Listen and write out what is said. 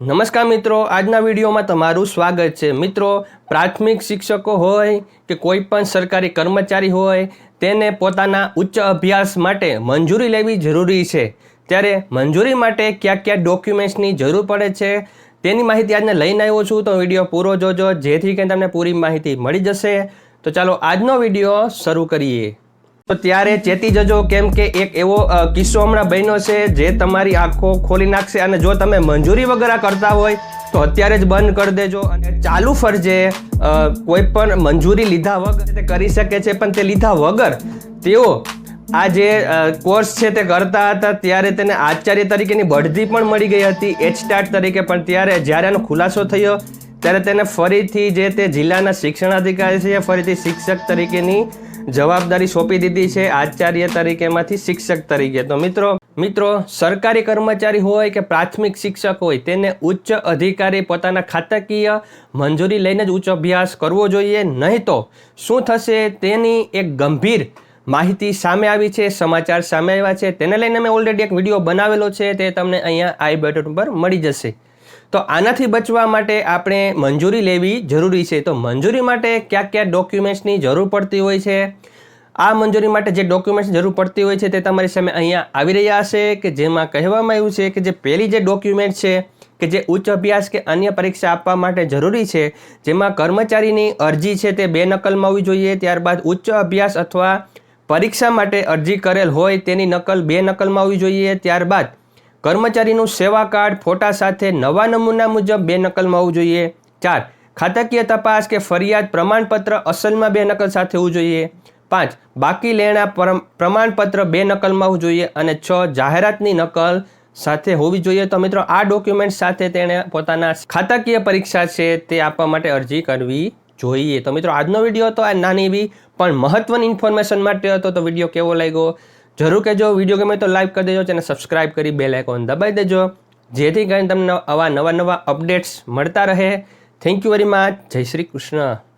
નમસ્કાર મિત્રો, આજના વિડીયોમાં તમારું સ્વાગત છે. મિત્રો, પ્રાથમિક શિક્ષકો હોય કે કોઈ પણ સરકારી કર્મચારી હોય, તેને પોતાના ઉચ્ચ અભ્યાસ માટે મંજૂરી લેવી જરૂરી છે. ત્યારે મંજૂરી માટે કયા કયા ડોક્યુમેન્ટ્સની જરૂર પડે છે, તેની માહિતી આજને લઈને આવ્યો છું. તો વીડિયો પૂરો જોજો, જેથી કરીને તમને પૂરી માહિતી મળી જશે. તો ચાલો આજનો વીડિયો શરૂ કરીએ. તો ત્યારે ચેતી જજો કેમ કે એક એવો કિસ્સો હમણાં બન્યો છે જે તમારી આંખો ખોલી નાખશે અને જો તમે મંજૂરી વગર કરતા હોય તો અત્યારે જ બંધ કરી દેજો અને ચાલુ ફરજે કોઈ પણ મંજૂરી લીધા વગર તે કરી શકે છે, પણ તે લીધા વગર તેઓ આ જે કોર્સ છે તે કરતા હતા ત્યારે તેને આચાર્ય તરીકેની બઢતી પણ મળી ગઈ હતી એચ સ્ટાર્ટ તરીકે, પણ ત્યારે જ્યારે આનો ખુલાસો થયો ત્યારે તેને ફરીથી જે તે જિલ્લાના શિક્ષણાધિકારી છે, ફરીથી શિક્ષક તરીકેની જવાબદારી સોંપી દીધી છે આચાર્ય તરીકેમાંથી શિક્ષક તરીકે. તો મિત્રો મિત્રો, સરકારી કર્મચારી હોય કે પ્રાથમિક શિક્ષક હોય, તેને ઉચ્ચ અધિકારી પોતાના ખાતાકીય મંજૂરી લઈને જ ઉચ્ચ અભ્યાસ કરવો જોઈએ. નહીં તો શું થશે? તેની એક ગંભીર માહિતી સામે આવી છે, સમાચાર સામે આવ્યા છે. તેને લઈને મેં ઓલરેડી એક વીડિયો બનાવેલો છે, તે તમને અહીંયા આઈ બટન પર મળી જશે. તો આનાથી બચવા માટે આપણે મંજૂરી લેવી જરૂરી છે. તો મંજૂરી માટે કયા કયા ડોક્યુમેન્ટ્સની જરૂર પડતી હોય છે? આ મંજૂરી માટે જે ડોક્યુમેન્ટ્સ જરૂર પડતી હોય છે તે તમારી સામે અહીંયા આવી રહ્યા હશે કે જેમાં કહેવામાં આવ્યું છે કે જે પહેલી જે ડોક્યુમેન્ટ છે કે જે ઉચ્ચ અભ્યાસ કે અન્ય પરીક્ષા આપવા માટે જરૂરી છે, જેમાં કર્મચારીની અરજી છે તે બે નકલમાં હોવી જોઈએ, ત્યારબાદ ઉચ્ચ અભ્યાસ અથવા પરીક્ષા માટે અરજી કરેલ હોય તેની નકલ બે નકલમાં હોવી જોઈએ, ત્યારબાદ કર્મચારીનું સેવા કાર્ડ, ફોટા સાથે નવા નમૂના મુજબ બે નકલમાં હોવું જોઈએ. ચાર, ખાતાકીય તપાસ કે ફરિયાદ પ્રમાણપત્ર અસલમાં બે નકલ સાથે હોવું જોઈએ. પાંચ, બાકી લેણા પરમ- પ્રમાણપત્ર બે નકલમાં હોવું જોઈએ અને છ, જાહેરાતની નકલ સાથે હોવી જોઈએ. તો મિત્રો, આ ડોક્યુમેન્ટ સાથે તેણે પોતાના ખાતાકીય પરીક્ષા છે તે આપવા માટે અરજી કરવી જોઈએ. તો મિત્રો, આજનો વીડિયો હતો આ નાની એવી પણ મહત્વની ઇન્ફોર્મેશન માટે હતો. તો વીડિયો કેવો લાગ્યો? જરૂર કહેજો વીડિયો ગમે તો લાઈક કરી દેજો અને સબસ્ક્રાઈબ કરી બેલ આઇકોન દબાવી દેજો. જેથી કરીને તમને આવા નવા નવા અપડેટ્સ મળતા રહે. થેન્ક યુ વેરી મચ જય શ્રી કૃષ્ણ.